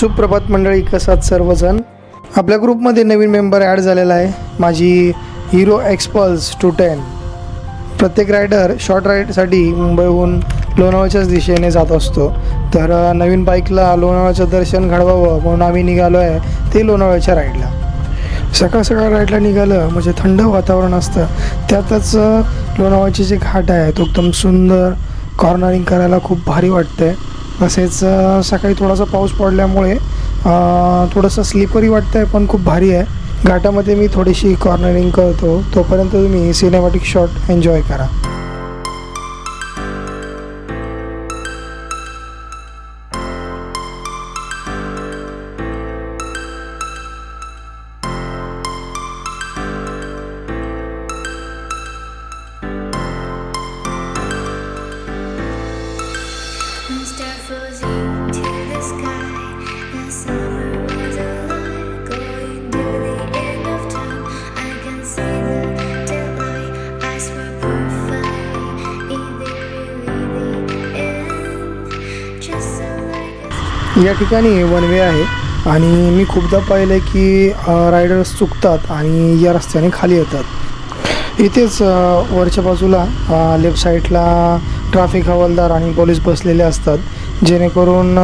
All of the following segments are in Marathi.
सुप्रभात मंडळी कसात सर्वजण? आपल्या ग्रुपमध्ये नवीन मेंबर ॲड झालेला आहे माझी हिरो एक्सपल्स टू टेन. प्रत्येक रायडर शॉर्ट राईडसाठी मुंबईहून लोणावळ्याच्याच दिशेने जात असतो. तर नवीन बाईकला लोणावळ्याचं दर्शन घडवावं म्हणून आम्ही निघालो आहे ते लोणावळ्याच्या राईडला. सकाळ सकाळ राईडला निघालं म्हणजे थंड वातावरण असतं. त्यातच अ, लोणावळ्याचे जे घाट आहे तो एकदम सुंदर कॉर्नरिंग करायला खूप भारी वाटतंय. तसेच सकाळी थोडासा पाऊस पडल्यामुळे थोडंसं स्लिपरी आहे पण खूप भारी आहे. घाटामध्ये मी थोडीशी कॉर्नरिंग करतो. तोपर्यंत तुम्ही सिनेमॅटिक शॉट एन्जॉय करा. या ठिकाणी वन वे आहे. आणि मी खूपदा पाहिलं आहे की रायडर्स चुकतात आणि या रस्त्याने खाली येतात. इथेच वरच्या बाजूला लेफ्ट साईडला ट्रॅफिक हवालदार आणि पोलीस बसलेले असतात. जेणेकरून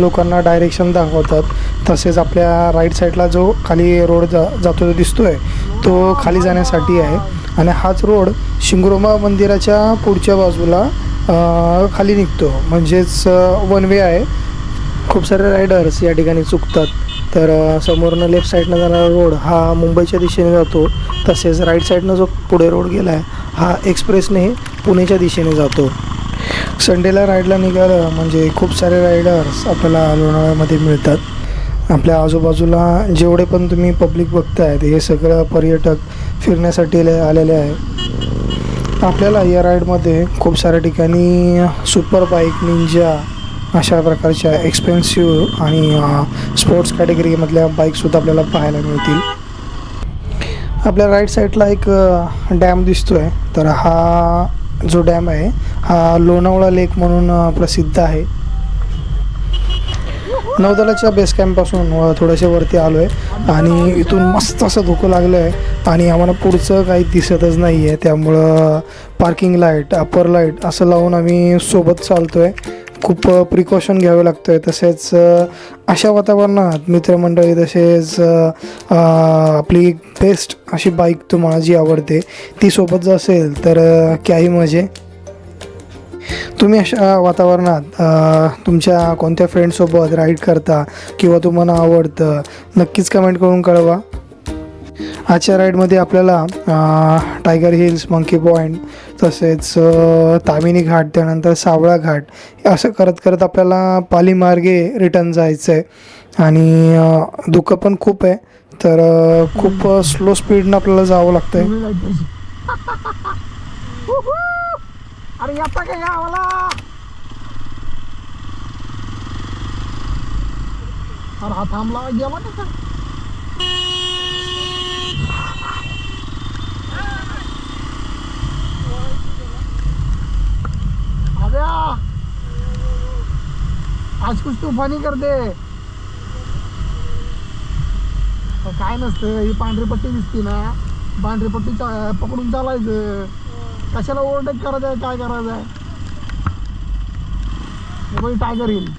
लोकांना डायरेक्शन दाखवतात. तसेच आपल्या राईट साईडला जो खाली रोड जा जातो तो दिसतो आहे तो खाली जाण्यासाठी आहे. आणि हाच रोड शिंगरोमा मंदिराच्या पुढच्या बाजूला खाली निघतो. म्हणजेच वन वे आहे. खूप सारे रायडर्स या ठिकाणी चुकतात. तर समोरनं लेफ्ट साईडनं जाणारा रोड हा मुंबईच्या दिशेने जातो. तसेच राईट साईडनं जो पुढे रोड गेला आहे हा एक्सप्रेसने पुणेच्या दिशेने जातो. संडेला राईडला निघालं म्हणजे खूप सारे रायडर्स आपल्याला लोणावळ्यामध्ये मिळतात. आपल्या आजूबाजूला जेवढे पण तुम्ही पब्लिक बघतायत हे सगळं पर्यटक फिरण्यासाठी आलेले आहे आपल्याला या राईडमध्ये खूप साऱ्या ठिकाणी सुपर बाईक निंजा अशा प्रकारच्या एक्सपेन्सिव्ह आणि स्पोर्ट्स कॅटेगरीमधल्या बाईकसुद्धा आपल्याला पाहायला मिळतील. आपल्या राईट साईडला एक डॅम दिसतो आहे तर हा जो डॅम आहे हा लोणावळा लेक म्हणून प्रसिद्ध आहे. नौदलाच्या बेस कॅम्पपासून थोडेसे वरती आलो आहे आणि इथून मस्त असं धुकं लागलं आहे आणि आम्हाला पुढचं काही दिसतच नाही आहे त्यामुळं पार्किंग लाइट अपर लाइट असं लावून आम्ही सोबत चालतो आहे खूप प्रिकॉशन घ्यावे लागतं आहे तसेच अशा वातावरणात मित्रमंडळी तसेच आपली बेस्ट अशी बाईक तुम्हाला जी आवडते ती सोबत जर असेल तर अ, क्याही मजे. तुम्ही अशा वातावरणात तुमच्या कोणत्या फ्रेंडसोबत राईड करता किंवा तुम्हाला आवडतं नक्कीच कमेंट करून कळवा. आजच्या राईडमध्ये आपल्याला टायगर हिल्स मंकी पॉईंट तसेच तामिनी घाट त्यानंतर सावळा घाट असं करत करत आपल्याला पालीमार्गे रिटर्न जायचं आहे आणि अ, धुकं पण खूप आहे. तर खूप स्लो स्पीडनं आपल्याला जावं लागतं आहे अरे अरे हा थांबला गेला का अबे आज कुछ तुफानी करते काय नसतं ही पांढरी पट्टी दिसते ना. पांढरी पट्टी चा- पकडून चालायचं. कशाला ओव्हरटेक करायचं काय करायचं मुंबई टायगर हिल.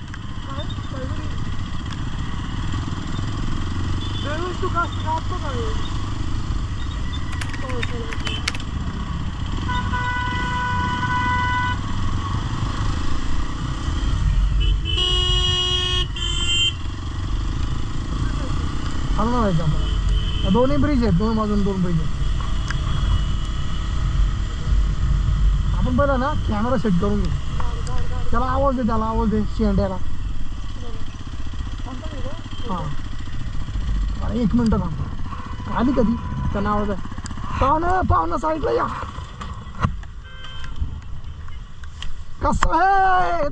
चांगला जायचं आपल्याला दोन्ही ब्रिज आहेत दोन बाजून दोन ब्रिज आहेत. आपण पहिला ना कॅमेरा सेट करून घेऊ. त्याला आवाज दे त्याला आवाज दे शेंड्याला. हां. अरे एक मिनटं थांब. आली कधी? त्यांना आवाज आहे पाहुणं पाहुणं साईडला या. कसं आहे?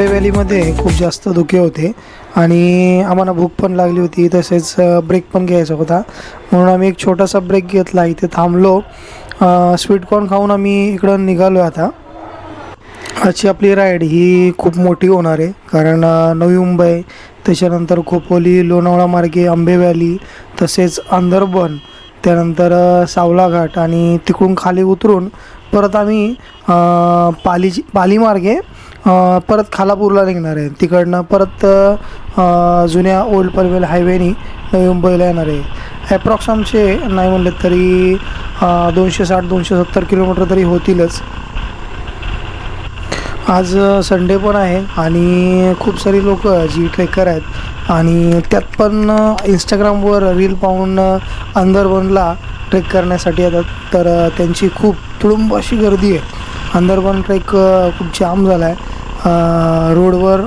आंबे व्हॅलीमध्ये खूप जास्त धुके होते आणि आम्हाला भूक पण लागली होती तसेच ब्रेक पण घ्यायचा होता. म्हणून आम्ही एक छोटासा ब्रेक घेतला इथे थांबलो. स्वीट कॉर्न खाऊन आम्ही इकडं निघालो आता. आजची आपली राईड ही खूप मोठी होणार आहे कारण नवी मुंबई त्याच्यानंतर खोपोली लोणावळा मार्गे आंबे व्हॅली तसेच अंदरबन त्यानंतर सावलाघाट सावला घाट आणि तिकडून खाली उतरून परत आम्ही पाली पालीची पाली मार्गे परत खालापूरला निघणार आहे. तिकडनं परत जुन्या ओल्ड पनवेल हायवेनी नवी मुंबईला येणार आहे. ॲप्रॉक्स आमचे नाही म्हणले तरी दोनशे साठ दोनशे सत्तर किलोमीटर तरी होतीलच. आज संडे पण आहे आणि खूप सारी लोक जी ट्रेकर आहेत आणि त्यात पण इंस्टाग्रामवर रील पाहून अंदरबनला ट्रेक करण्यासाठी येतात तर त्यांची खूप तुडुंब अशी गर्दी आहे. अंदरबन ट्रेक खूप जाम झाला आहे रोडवर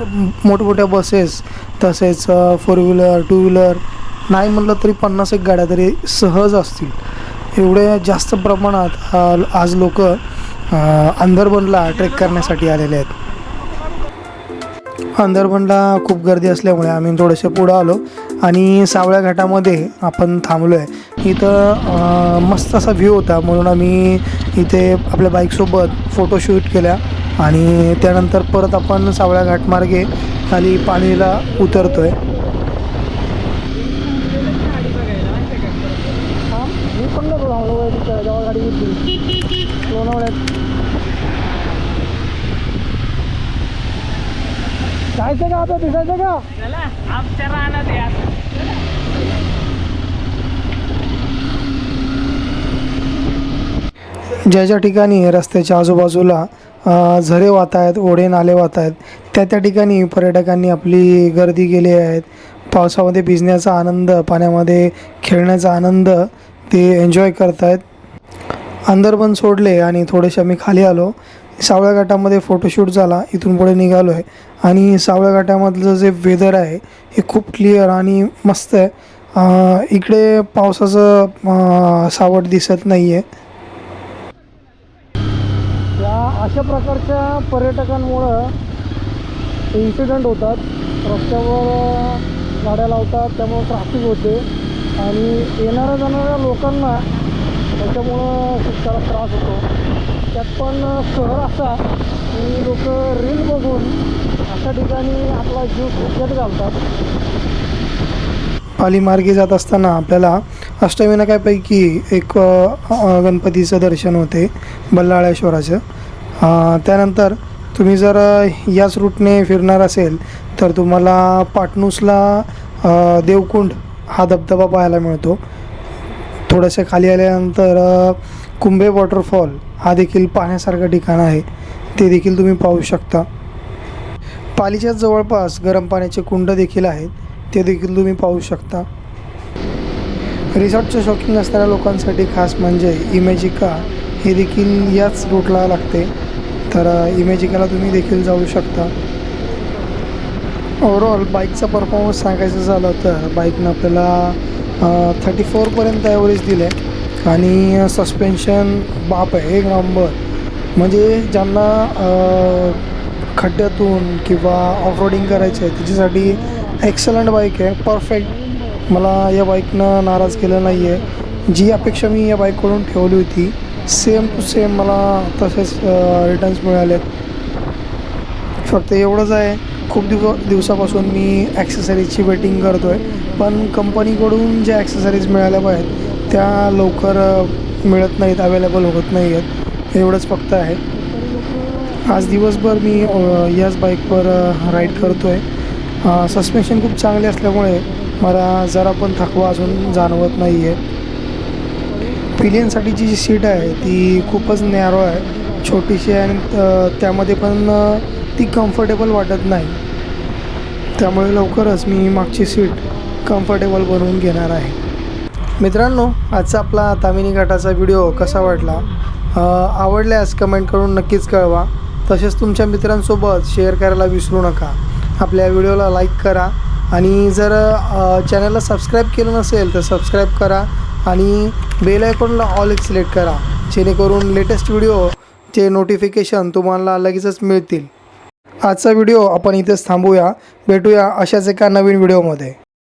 मोठमोठ्या बसेस तसेच फोर व्हीलर टू व्हीलर नाही म्हटलं तरी पन्नास एक गाड्या तरी सहज असतील. एवढे जास्त प्रमाणात आज लोक अंदरबनला ट्रेक करण्यासाठी आलेले आहेत. अंदरबनला खूप गर्दी असल्यामुळे आम्ही थोडेसे पुढं आलो. आणि सावळ्या घाटामध्ये आपण थांबलो आहे इथं मस्त असा व्ह्यू होता. म्हणून आम्ही इथे आपल्या बाईकसोबत फोटोशूट केल्या आणि त्यानंतर परत आपण सावळ्या घाटमार्गे खाली पाणीला उतरतो आहे मी पण नको थांबलो जेव्हा गाडी घेतली लोणावळ्यात जायचं का आता दिसायचं का आमच्या रानात या. ज्या ज्या ठिकाणी रस्त्याच्या आजूबाजूला झरे वाहत आहेत ओढे नाले वाहत आहेत त्या त्या ठिकाणी पर्यटकांनी आपली गर्दी केली आहेत पावसामध्ये भिजण्याचा आनंद पाण्यामध्ये खेळण्याचा आनंद ते एन्जॉय करत आहेत अंदरबन सोडले आणि थोडेसे आम्ही खाली आलो. सावळ्या घाटामध्ये फोटोशूट झाला इथून पुढे निघालो आहे आणि सावळ्या घाटामधलं जे वेदर आहे हे खूप क्लिअर आणि मस्त आहे. इकडे पावसाचं सावट दिसत नाही आहे या अशा प्रकारच्या पर्यटकांमुळं इन्सिडेंट होतात. रस्त्यावर गाड्या लावतात त्यामुळं ट्रॅफिक होते. आणि येणाऱ्या जाणाऱ्या लोकांना त्याच्यामुळं खूप सारा त्रास होतो. त्यात पण शहर असा की लोक रील बघून अशा ठिकाणी आपला जीव धोक्यात घालतात. पालीमार्गे जात असताना आपल्याला अष्टविनायकापैकी एक गणपतीचं दर्शन होते बल्लाळेश्वराचं. त्यानंतर तुम्ही जर याच रूटने फिरणार असेल तर तुम्हाला पाटणूसला देवकुंड हा धबधबा पाहायला मिळतो. थोडंसं खाली आल्यानंतर कुंभे वॉटरफॉल हा देखील पाहण्यासारखं ठिकाण आहे. ते देखील तुम्ही पाहू शकता. पालीच्या जवळपास गरम पाण्याचे कुंड देखील आहेत. ते देखील तुम्ही पाहू शकता. रिसॉर्टचं शौकीन असणाऱ्या लोकांसाठी खास म्हणजे इमेजिका हे देखील याच रूटला लागते. तर इमेजिकाला तुम्ही देखील जाऊ शकता. ओवरऑल बाईकचा परफॉर्मन्स सांगायचं झालं तर बाईकनं आपल्याला थर्टी फोरपर्यंत ॲव्हरेज दिलं आहे आणि सस्पेन्शन बाप आहे एक नंबर म्हणजे ज्यांना खड्ड्यातून किंवा ऑफ रोडिंग आहे त्याच्यासाठी एक्सलंट बाईक आहे परफेक्ट मला या बाईकनं नाराज केलं नाही आहे जी अपेक्षा मी या बाईककडून ठेवली होती सेम टू सेम मला तसेच रिटर्न्स मिळालेत. फक्त एवढंच आहे खूप दिव दिवसापासून मी ॲक्सेसरीजची वेटिंग करतो आहे पण कंपनीकडून ज्या ॲक्सेसरीज मिळाल्या पाहिजेत त्या लवकर मिळत नाहीत अवेलेबल होत नाही आहेत एवढंच फक्त आहे. आज दिवसभर मी याच बाईकवर राईड करतो आहे सस्पेन्शन खूप चांगले असल्यामुळे मला जरा पण थकवा अजून जाणवत नाही आहे पिलियनसाठी जी सीट आहे ती खूपच नॅरो आहे. छोटीशी आहे आणि त्यामध्ये पण ती कम्फर्टेबल वाटत नाही. त्यामुळे लवकरच मी मागची सीट कम्फर्टेबल बनवून घेणार आहे. मित्रांनो आजचा आपला तामिनी घाटाचा व्हिडिओ कसा वाटला? आवडल्यास कमेंट करून नक्कीच कळवा. तसेच तुमच्या मित्रांसोबत शेअर करायला विसरू नका. आपल्या व्हिडिओला लाईक करा. आणि जर चॅनलला सबस्क्राईब केलं नसेल तर सबस्क्राईब करा. आणि बेल आयकॉनला ऑल एक सिलेक्ट करा. जेणेकरून लेटेस्ट व्हिडिओचे नोटिफिकेशन तुम्हाला लगेचच मिळतील. आजचा व्हिडिओ आपण इथेच थांबूया. भेटूया अशाच एका नवीन व्हिडिओमध्ये